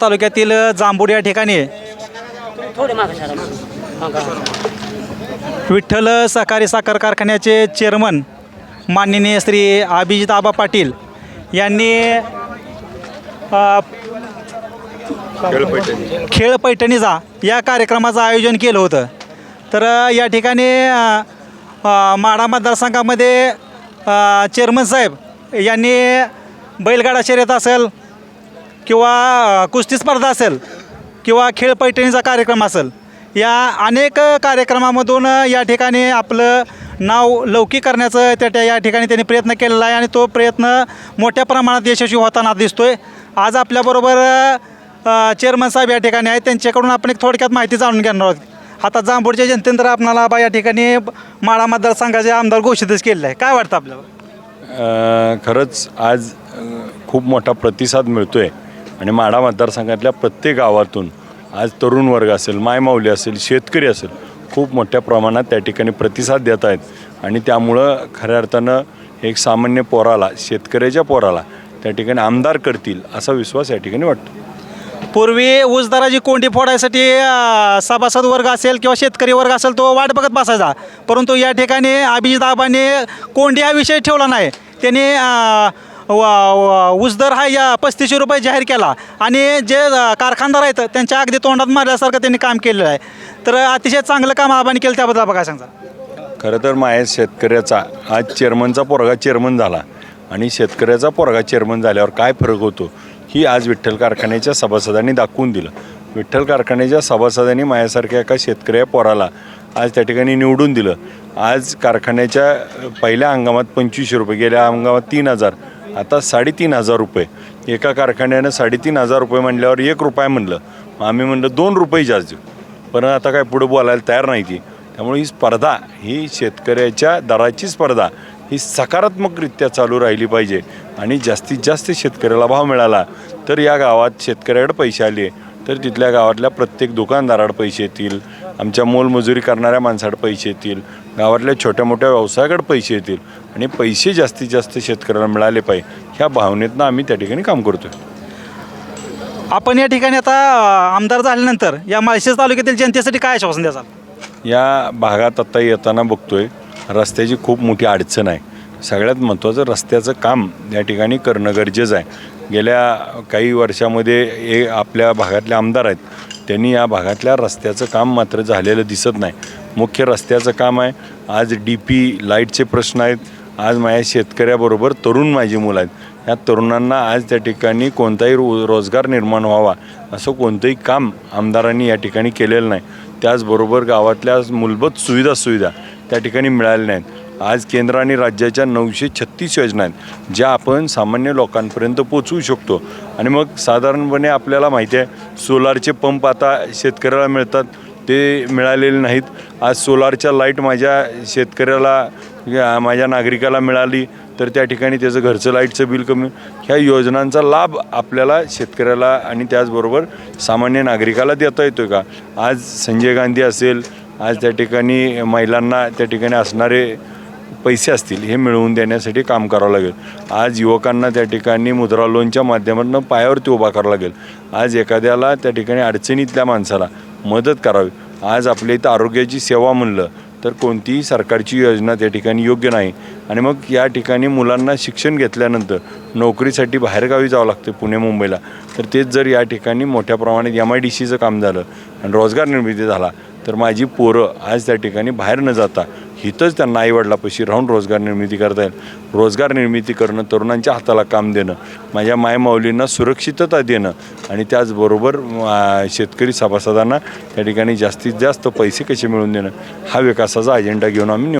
तालुक्यातील जांभूड या ठिकाणी थोडे मागं सरा मागं. विठ्ठल सहकारी साखर कारखान्याचे चेअरमन माननीय श्री अभिजित आबा पाटील यांनी खेळ पैठणीचा या कार्यक्रमाचं आयोजन केलं होतं. तर या ठिकाणी माढा मतदारसंघामध्ये चेअरमन साहेब यांनी बैलगाडा शर्यत असेल किंवा कुस्ती स्पर्धा असेल किंवा खेळ पैठणीचा कार्यक्रम असेल या अनेक कार्यक्रमामधून या ठिकाणी आपलं नाव लौकिक करण्याचं त्या त्या या ठिकाणी त्यांनी प्रयत्न केलेला आहे आणि तो प्रयत्न मोठ्या प्रमाणात यशस्वी होताना दिसतो आहे आज आपल्याबरोबर चेअरमन साहेब या ठिकाणी आहेत. त्यांच्याकडून आपण एक थोडक्यात माहिती जाणून घेणार आहोत. आता जांभूडच्या जनतेनं आपणाला बा या ठिकाणी माळा मतदारसंघाचे आमदार घोषितच केलेलं आहे. काय वाटतं आपल्याला? खरंच आज खूप मोठा प्रतिसाद मिळतो आहे आणि माढा मतदारसंघातल्या प्रत्येक गावातून आज तरुण वर्ग असेल मायमाऊली असेल शेतकरी असेल खूप मोठ्या प्रमाणात त्या ठिकाणी प्रतिसाद देत आहेत. आणि त्यामुळं खऱ्या अर्थानं एक सामान्य पोराला शेतकऱ्याच्या पोराला त्या ठिकाणी आमदार करतील असा विश्वास या ठिकाणी वाटतो. पूर्वी ऊसदाराची कोंडी फोडायसाठी सभासद वर्ग असेल किंवा शेतकरी वर्ग असेल तो वाट बघत बसायचा. परंतु या ठिकाणी अभिजित आबाने कोंडी हा विषय ठेवला नाही. त्यांनी वा व- हा या पस्तीसशे रुपये जाहीर केला. आणि जे कारखानदार आहेत त्यांच्या अगदी तोंडात मारल्यासारखं त्यांनी काम केलेलं आहे. तर अतिशय चांगलं काम आबाने केलं त्याबद्दल बघा सांगा. खरं तर माझ्या शेतकऱ्याचा आज चेअरमनचा पोरगा चेअरमन झाला. आणि शेतकऱ्याचा पोरगा चेअरमन झाल्यावर काय फरक होतो ही आज विठ्ठल कारखान्याच्या सभासदांनी दाखवून दिलं. विठ्ठल कारखान्याच्या सभासदांनी माझ्यासारख्या एका शेतकऱ्या पोराला आज त्या ठिकाणी निवडून दिलं. आज कारखान्याच्या पहिल्या हंगामात पंचवीसशे रुपये गेल्या हंगामात तीन हजार. आता साडेतीन हजार रुपये. एका कारखान्यानं साडेतीन हजार रुपये म्हणल्यावर एक रुपये म्हणलं. आम्ही म्हणलं दोन रुपये जास्त देऊ. पण आता काय पुढं बोलायला तयार नाही ती. त्यामुळे ही स्पर्धा ही शेतकऱ्याच्या दराची स्पर्धा ही सकारात्मकरित्या चालू राहिली पाहिजे. आणि जास्तीत जास्त शेतकऱ्याला भाव मिळाला तर या गावात शेतकऱ्याकडे पैसे आले. तर तिथल्या गावातल्या प्रत्येक दुकानदाराकडे पैसे येतील आमच्या मोलमजुरी करणाऱ्या माणसाकडे पैसे येतील गावातल्या छोट्या मोठ्या व्यवसायाकडे पैसे येतील आणि पैसे जास्तीत जास्त शेतकऱ्याला मिळाले पाहिजे ह्या भावनेतनं आम्ही त्या ठिकाणी काम करतोय. आपण या ठिकाणी आता आमदार झाल्यानंतर या माळशेज तालुक्यातील जनतेसाठी काय आश्वासन द्याल? या भागात आता येताना बघतोय रस्त्याची खूप मोठी अडचण आहे. सगळ्यात महत्त्वाचं रस्त्याचं काम या ठिकाणी करणं गरजेचं आहे. गेल्या काही वर्षामध्ये हे आपल्या भागातले आमदार आहेत त्यांनी या भागातल्या रस्त्याचं काम मात्र झालेलं दिसत नाही. मुख्य रस्त्याचं काम आहे. आज डी पी लाईटचे प्रश्न आहेत. आज माझ्या शेतकऱ्याबरोबर तरुण माझी मुलं आहेत. या तरुणांना आज त्या ठिकाणी कोणताही रो रोजगार निर्माण व्हावा असं कोणतंही काम आमदारांनी या ठिकाणी केलेलं नाही. त्याचबरोबर गावातल्या मूलभूत सुविधा सुविधा त्या ठिकाणी मिळाल्या नाहीत. आज केंद्र आणि राज्याच्या नऊशे छत्तीस योजना आहेत ज्या आपण सामान्य लोकांपर्यंत पोचवू शकतो. आणि मग साधारणपणे आपल्याला माहिती आहे सोलारचे पंप आता शेतकऱ्याला मिळतात ते मिळालेले नाहीत. आज सोलारच्या लाइट माझ्या शेतकऱ्याला या माझ्या नागरिकाला मिळाली तर त्या ठिकाणी त्याचं घरचं लाईटचं बिल कमी. ह्या योजनांचा लाभ आपल्याला शेतकऱ्याला आणि त्याचबरोबर सामान्य नागरिकाला देता येतो का? आज संजय गांधी असेल आज त्या ठिकाणी महिलांना त्या ठिकाणी असणारे पैसे असतील हे मिळवून देण्यासाठी काम करावं लागेल. आज युवकांना त्या ठिकाणी मुद्रा लोनच्या माध्यमातून पायावरती उभा करावं लागेल. आज एखाद्याला त्या ठिकाणी अडचणीतल्या माणसाला मदत करावी. आज आपल्या इथं आरोग्याची सेवा म्हणलं तर कोणतीही सरकारची योजना त्या ठिकाणी योग्य नाही. आणि मग या ठिकाणी मुलांना शिक्षण घेतल्यानंतर नोकरीसाठी बाहेरगावी जावं लागतं पुणे मुंबईला. तर तेच जर या ठिकाणी मोठ्या प्रमाणात एम आय डी सीचं काम झालं आणि रोजगार निर्मिती झाला तर माझी पोरं आज त्या ठिकाणी बाहेर न जाता इथंच त्यांना आईवडिलापाशी राहून रोजगार निर्मिती करता येईल. रोजगार निर्मिती करणं तरुणांच्या हाताला काम देणं माझ्या मायमाऊलींना सुरक्षितता देणं आणि त्याचबरोबर शेतकरी सभासदांना त्या ठिकाणी जास्तीत जास्त पैसे कसे मिळवून देणं हा विकासाचा अजेंडा घेऊन आम्ही